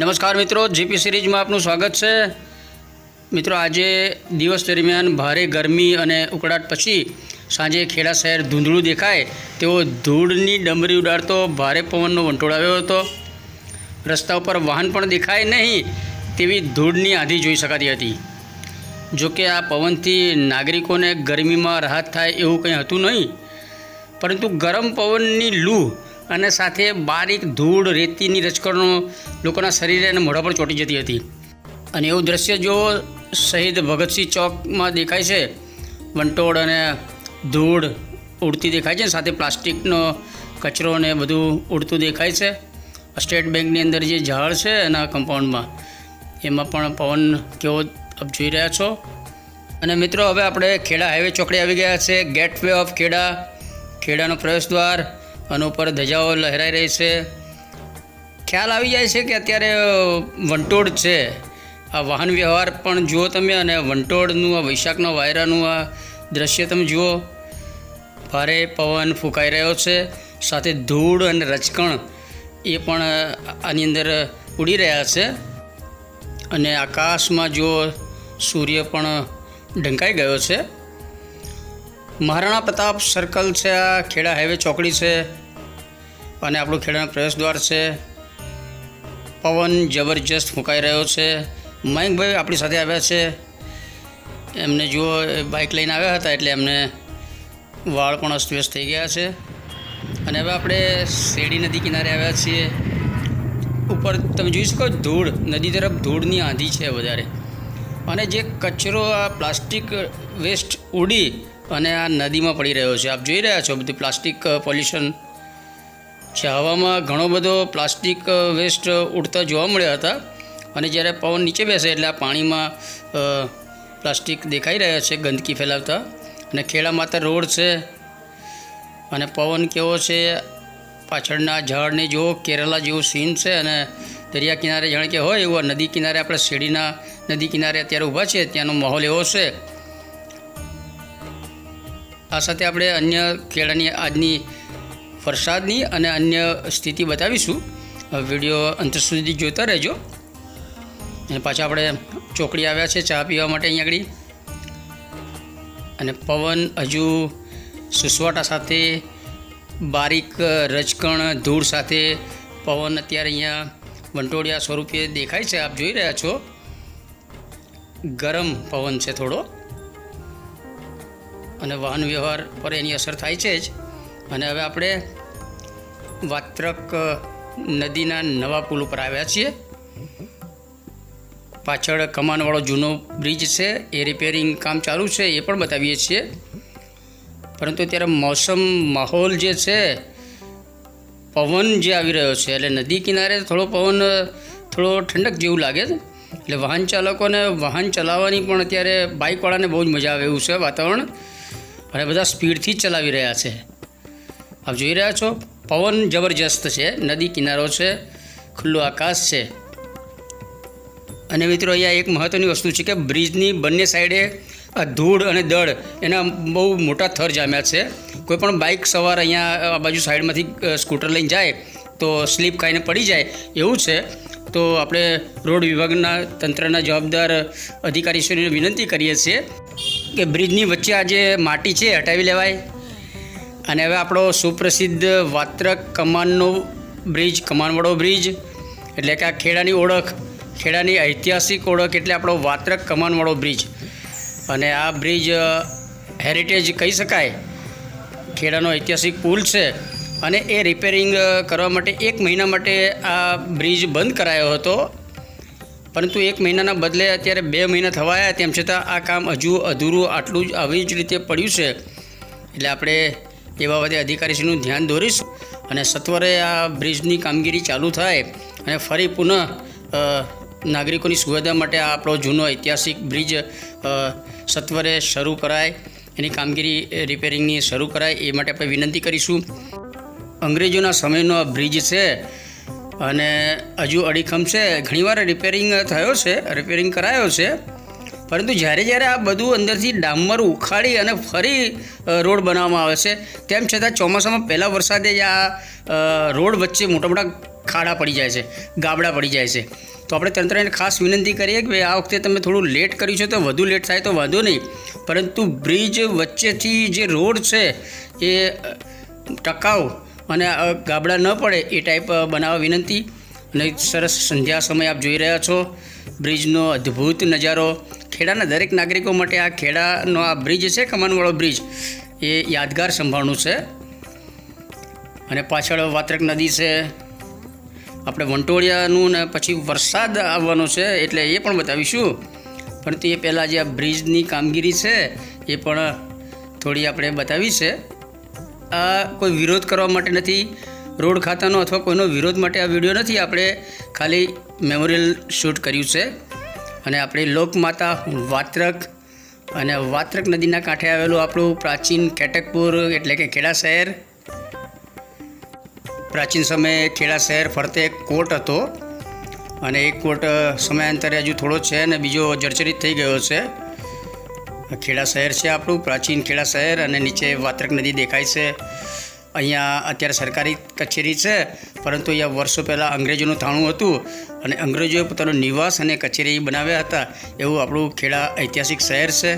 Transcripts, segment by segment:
નમસ્કાર મિત્રો, જીપી સિરીઝમાં આપનું સ્વાગત છે. મિત્રો, આજે દિવસ દરમિયાન ભારે ગરમી અને ઉકળાટ પછી સાંજે ખેડા શહેર ધૂંધળું દેખાય તેવો ધૂળની ડમરી ઉડાડતો ભારે પવનનો વંટોળ આવ્યો હતો. રસ્તા ઉપર વાહન પણ દેખાય નહીં તેવી ધૂળની આંધી જોઈ શકાતી હતી. જોકે આ પવનથી નાગરિકોને ગરમીમાં રાહત થાય એવું કંઈ હતું નહીં. પરંતુ ગરમ પવનની લૂ અને સાથે બારીક ધૂળ રેતીની રચકણો લોકોના શરીરે અને મોઢા પર ચોંટી જતી હતી. અને એવું દ્રશ્ય જો શહીદ ભગતસિંહ ચોકમાં દેખાય છે, વંટોળ અને ધૂળ ઉડતી દેખાય છે સાથે પ્લાસ્ટિકનો કચરો ને બધું ઉડતું દેખાય છે. સ્ટેટ બેંકની અંદર જે ઝાડ છે એના કમ્પાઉન્ડમાં. એમાં પણ પવન કેવો આપ જોઈ રહ્યા છો. અને મિત્રો, હવે આપણે ખેડા હાઈવે ચોકડી આવી ગયા છે. Gateway of Kheda. ખેડાનો પ્રવેશ દ્વાર અને ઉપર ધજાઓ લહેરાઈ રહી છે. ખ્યાલ આવી જાય છે કે અત્યારે વંટોળ છે. આ વાહન વ્યવહાર પણ જુઓ તમે અને વંટોળનું, આ વૈશાખના વાયરાનું આ દ્રશ્ય તમે જુઓ. ભારે પવન ફૂંકાઈ રહ્યો છે. સાથે ધૂળ અને રચકણ એ પણ આની અંદર ઉડી રહ્યા છે. અને આકાશમાં જુઓ, સૂર્ય પણ ઢંકાઈ ગયો છે. મહારાણા પ્રતાપ સર્કલ છે, આ ખેડા હાઈવે ચોકડી છે અને આપણું ખેડાનો પ્રવેશદ્વાર છે. પવન જબરજસ્ત ફૂંકાઈ રહ્યો છે. મયંકભાઈ આપણી સાથે આવ્યા છે. એમને જુઓ બાઇક લઈને આવ્યા હતા એટલે એમને વાળ પણ અસ્તવ્યસ્ત થઈ ગયા છે. અને હવે આપણે શેરડી નદી કિનારે આવ્યા છીએ. ઉપર તમે જોઈ શકો ધૂળ, નદી તરફ ધૂળની આંધી છે વધારે. અને જે કચરો આ પ્લાસ્ટિક વેસ્ટ ઉડી અને આ નદીમાં પડી રહ્યો છે. આપ જોઈ રહ્યા છો બધું પ્લાસ્ટિક પોલ્યુશન છે. હવામાં ઘણો બધો પ્લાસ્ટિક વેસ્ટ ઉડતા જોવા મળ્યા હતા. અને જ્યારે પવન નીચે બેસે એટલે આ પાણીમાં પ્લાસ્ટિક દેખાઈ રહ્યા છે, ગંદકી ફેલાવતા. અને ખેડા માતા રોડ છે. અને પવન કેવો છે, પાછળના ઝાડને જુઓ, કેરલા જેવું સીન છે. અને દરિયા કિનારે જાણે કે હોય એવું નદી કિનારે, આપણે શેરડીના નદી કિનારે અત્યારે ઊભા છે ત્યાંનો માહોલ એવો છે. આ સાથે આપણે અન્ય કેળાની આજની વરસાદની અને અન્ય સ્થિતિ બતાવીશું. વીડિયો અંત સુધી જોતા રહેજો. અને પાછા આપણે ચોકડી આવ્યા છે ચા પીવા માટે અહીં આગળ. અને પવન હજુ સુસવાટા સાથે, બારીક રજકણ, ધૂળ સાથે પવન અત્યારે અહીંયા વંટોળિયા સ્વરૂપે દેખાય છે. આપ જોઈ રહ્યા છો. ગરમ પવન છે થોડો. અને વાહન વ્યવહાર પર એની અસર થાય છે જ. અને હવે આપણે વાત્રક નદીના નવા પુલ ઉપર આવ્યા છીએ. પાછળ કમાનવાળો જૂનો બ્રિજ છે, એ રિપેરિંગ કામ ચાલુ છે, એ પણ બતાવીએ છીએ. પરંતુ અત્યારે મોસમ માહોલ જે છે, પવન જે આવી રહ્યો છે, એટલે નદી કિનારે થોડો પવન થોડો ઠંડક જેવું લાગે છે. એટલે વાહન ચાલકોને વાહન ચલાવવાની પણ અત્યારે બાઇકવાળાને બહુ જ મજા આવે એવું છે વાતાવરણ. અને બધા સ્પીડથી ચલાવી રહ્યા છે. આપ જોઈ રહ્યા છો, પવન જબરજસ્ત છે, નદી કિનારો છે, ખુલ્લું આકાશ છે. અને મિત્રો અહીંયા એક મહત્ત્વની વસ્તુ છે કે બ્રિજની બંને સાઈડે આ ધૂળ અને દળ એના બહુ મોટા થર જામ્યા છે. કોઈ પણ બાઇક સવાર અહીંયા આ બાજુ સાઈડમાંથી સ્કૂટર લઈને જાય તો સ્લીપ ખાઈને પડી જાય એવું છે. તો આપણે રોડ વિભાગના તંત્રના જવાબદાર અધિકારીશ્રીને વિનંતી કરીએ છીએ કે બ્રિજની વચ્ચે આ જે માટી છે, હટાવી લેવાય. અને હવે આપણો સુપ્રસિદ્ધ વાત્રક કમાનનો બ્રિજ, કમાનવાળો બ્રિજ, એટલે કે આ ખેડાની ઓળખ, ખેડાની ઐતિહાસિક ઓળખ એટલે આપણો વાત્રક કમાનવાળો બ્રિજ. અને આ બ્રિજ હેરિટેજ કહી શકાય. ખેડાનો ઐતિહાસિક પુલ છે અને એ રિપેરિંગ કરવા માટે એક મહિના માટે આ બ્રિજ બંધ કરાયો હતો. પરંતુ એક મહિનાના બદલે અત્યારે બે મહિના થવાયા તેમ છતાં આ કામ હજુ અધૂરું આટલું જ આવી જ રીતે પડ્યું છે. એટલે આપણે એ બાબતે અધિકારીશ્રીનું ધ્યાન દોરીશું અને સત્વરે આ બ્રિજની કામગીરી ચાલુ થાય અને ફરી પુનઃ નાગરિકોની સુવિધા માટે આ આપણો જૂનો ઐતિહાસિક બ્રિજ સત્વરે શરૂ કરાય, એની કામગીરી રિપેરિંગની શરૂ કરાય એ માટે આપણે વિનંતી કરીશું. અંગ્રેજોના સમયનો આ બ્રિજ છે અને હજુ અડીખમ છે. ઘણીવાર રિપેરિંગ થયો છે રિપેરિંગ કરાયો છે. પરંતુ જ્યારે જ્યારે આ બધું અંદરથી ડામર ઉખાડી અને ફરી રોડ બનાવવામાં આવે છે, તેમ છતાં ચોમાસામાં પહેલાં વરસાદે જ આ રોડ વચ્ચે મોટા મોટા ખાડા પડી જાય છે, ગાબડા પડી જાય છે. તો આપણે તંત્રને ખાસ વિનંતી કરીએ કે આ વખતે તમે થોડું લેટ કર્યું છે તો વધુ લેટ થાય તો વાંધો નહીં. પરંતુ બ્રિજ વચ્ચેથી જે રોડ છે, એ ટકાઉ અને ગાબડા ન પડે એ ટાઈપ બનાવવા વિનંતી. અને સરસ સંધ્યા સમય આપ જોઈ રહ્યા છો. બ્રિજનો અદ્ભુત નજારો. ખેડાના દરેક નાગરિકો માટે આ ખેડાનો આ બ્રિજ છે કમાનવાળો બ્રિજ? એ યાદગાર સંભાળનું છે. અને પાછળ વાત્રક નદી છે. આપણે વંટોળિયાનું ને પછી વરસાદ આવવાનો છે એટલે એ પણ બતાવીશું. પરંતુ એ પહેલાં જે આ બ્રિજની કામગીરી છે એ પણ થોડી આપણે બતાવી છે. આ કોઈ વિરોધ કરવા માટે નથી, રોડ ખાતાનો અથવા કોઈનો વિરોધ માટે આ વીડિયો નથી, આપણે ખાલી મેમોરિયલ શૂટ કર્યું છે. અને આપણી લોકમાતા વાત્રક અને વાત્રક નદીના કાંઠે આવેલું આપણું પ્રાચીન કેટકપુર એટલે કે ખેડા શહેર. પ્રાચીન સમયે ખેડા શહેર ફરતે એક કોટ હતો. અને એક કોટ સમયાંતરે હજુ થોડો છે અને બીજો જર્જરિત થઈ ગયો છે. ખેડા શહેર છે આપણું, પ્રાચીન ખેડા શહેર અને નીચે વાત્રક નદી દેખાય છે. અહીંયા અત્યારે સરકારી કચેરી છે, પરંતુ અહીંયા વર્ષો પહેલાં અંગ્રેજોનું થાણું હતું અને અંગ્રેજોએ પોતાનો નિવાસ અને કચેરી બનાવ્યા હતા. એવું આપણું ખેડા ઐતિહાસિક શહેર છે.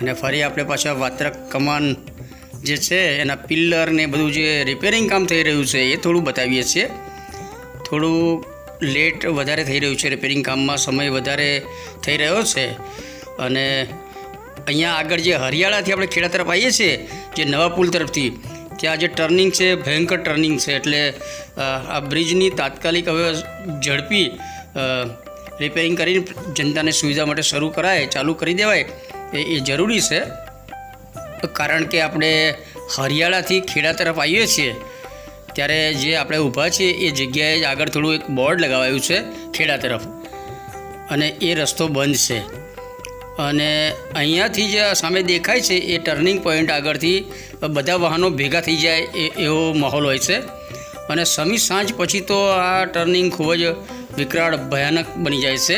અને ફરી આપણે પાછા વાત્રક કમાન જે છે, એના પિલ્લર ને બધું જે રિપેરિંગ કામ થઈ રહ્યું છે, એ થોડું બતાવીએ છીએ. થોડું લેટ વધારે થઈ રહ્યું છે રિપેરિંગ કામમાં સમય વધારે થઈ રહ્યો છે. અને અહીંયા આગળ જે હરિયાળાથી આપણે ખેડા તરફ આવીએ છીએ, જે નવા પુલ તરફથી, ત્યાં જે ટર્નિંગ છે, ભયંકર ટર્નિંગ છે, એટલે આ બ્રિજની તાત્કાલિક હવે ઝડપી રિપેરિંગ કરીને જનતાને સુવિધા માટે શરૂ કરાય, ચાલુ કરી દેવાય એ જરૂરી છે. કારણ કે આપણે હરિયાળાથી ખેડા તરફ આવીએ છીએ, ત્યારે જે આપણે ઊભા છીએ, એ જગ્યાએ આગળ થોડું એક બોર્ડ લગાવાયું છે, ખેડા તરફ. અને એ રસ્તો બંધ છે. અને અહીંયાથી જે સામે દેખાય છે, એ ટર્નિંગ પોઈન્ટ આગળથી બધા વાહનો ભેગા થઈ જાય એ, એવો માહોલ હોય છે. અને સમી સાંજ પછી તો આ ટર્નિંગ ખૂબ જ વિકરાળ, ભયાનક બની જાય છે.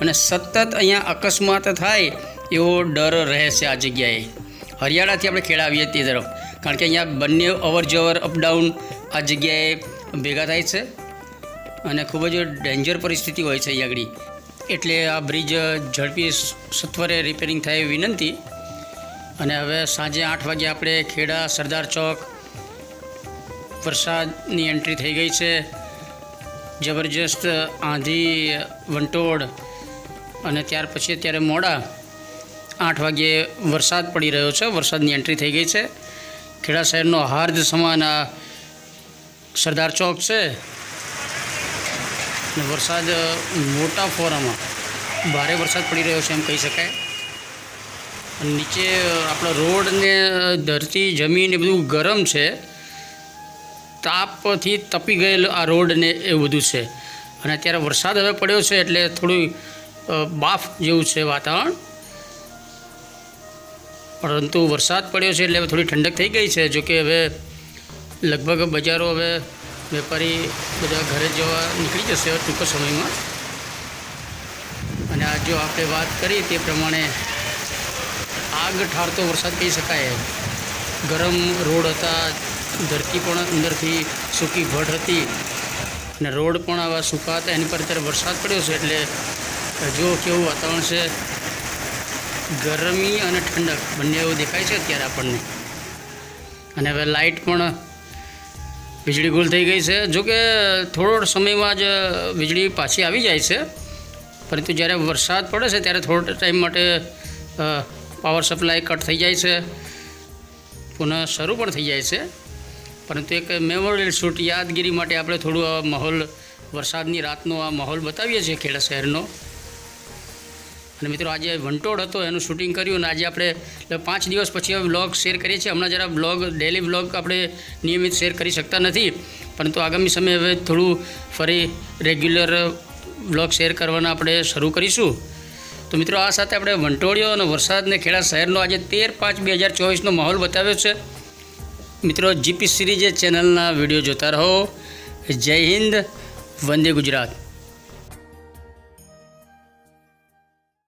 અને સતત અહીંયા અકસ્માત થાય એવો ડર રહે છે આ જગ્યાએ. હરિયાળાથી આપણે ખેડા આવીએ તે તરફ. કારણ કે અહીંયા બંને અવર જવર અપડાઉન આ જગ્યાએ ભેગા થાય છે. અને ખૂબ જ ડેન્જર પરિસ્થિતિ હોય છે અહીંયા આગળ. એટલે આ બ્રિજ ઝડપી સત્વરે રિપેરિંગ થાય એવી વિનંતી. અને હવે સાંજે આઠ વાગે આપણે ખેડા સરદાર ચોક વરસાદની એન્ટ્રી થઈ ગઈ છે. જબરજસ્ત આંધી, વંટોળ અને ત્યાર પછી અત્યારે મોડા આઠ વાગ્યે વરસાદ પડી રહ્યો છે. વરસાદની એન્ટ્રી થઈ ગઈ છે. ખેડા શહેરનો હાર્દ સમાન આ સરદાર ચોક છે. અને વરસાદ મોટા ફોરામાં ભારે વરસાદ પડી રહ્યો છે એમ કહી શકાય. નીચે આપણા રોડ ને ધરતી, જમીન એ બધું ગરમ છે. તાપથી તપી ગયેલ આ રોડ ને એ બધું છે. અને અત્યારે વરસાદ હવે પડ્યો છે એટલે થોડું બાફ જેવું છે વાતાવરણ. પરંતુ વરસાદ પડ્યો છે એટલે હવે થોડી ઠંડક થઈ ગઈ છે, જોકે હવે લગભગ બજારો હવે વેપારી બધા ઘરે જવા નીકળી જશે ટૂંક સમયમાં. અને આ જો આપણે વાત કરી તે પ્રમાણે આગ ઠારતો વરસાદ કહી શકાય. ગરમ રોડ હતા, ધરતી પણ અંદરથી સૂકી ભટ હતી. અને રોડ પણ આવા સૂકા હતા, એની પર અત્યારે વરસાદ પડ્યો છે એટલે જો કેવું વાતાવરણ છે, ગરમી અને ઠંડક બંને એવું દેખાય છે અત્યારે આપણને. અને હવે લાઇટ પણ વીજળી ગુલ થઈ ગઈ છે. જોકે થોડો સમયમાં જ વીજળી પાછી આવી જાય છે. પરંતુ જ્યારે વરસાદ પડે છે ત્યારે થોડો ટાઈમ માટે પાવર સપ્લાય કટ થઈ જાય છે. પુનઃ શરૂ પણ થઈ જાય છે. પરંતુ એક મેમોરિયલ શૂટ યાદગીરી માટે આપણે થોડું આ માહોલ, વરસાદની રાતનો આ માહોલ બતાવીએ છીએ ખેડા શહેરનો. અને મિત્રો આજે વંટોળ હતો, એનું શૂટિંગ કર્યું અને આજે આપણે પાંચ દિવસ પછી હવે બ્લોગ શેર કરીએ છીએ. હમણાં જરા બ્લોગ ડેલી બ્લોગ આપણે નિયમિત શેર કરી શકતા નથી, પરંતુ આગામી સમયે હવે થોડું ફરી રેગ્યુલર બ્લોગ શેર કરવાના આપણે શરૂ કરીશું. તો મિત્રો આ સાથે આપણે વંટોળીઓ અને વરસાદને ખેડા શહેરનો આજે તેર પાંચ બે હજાર ચોવીસનો માહોલ બતાવ્યો છે. મિત્રો જીપી સિરીઝ ચેનલના વીડિયો જોતા રહો. જય હિન્દ, વંદે ગુજરાત.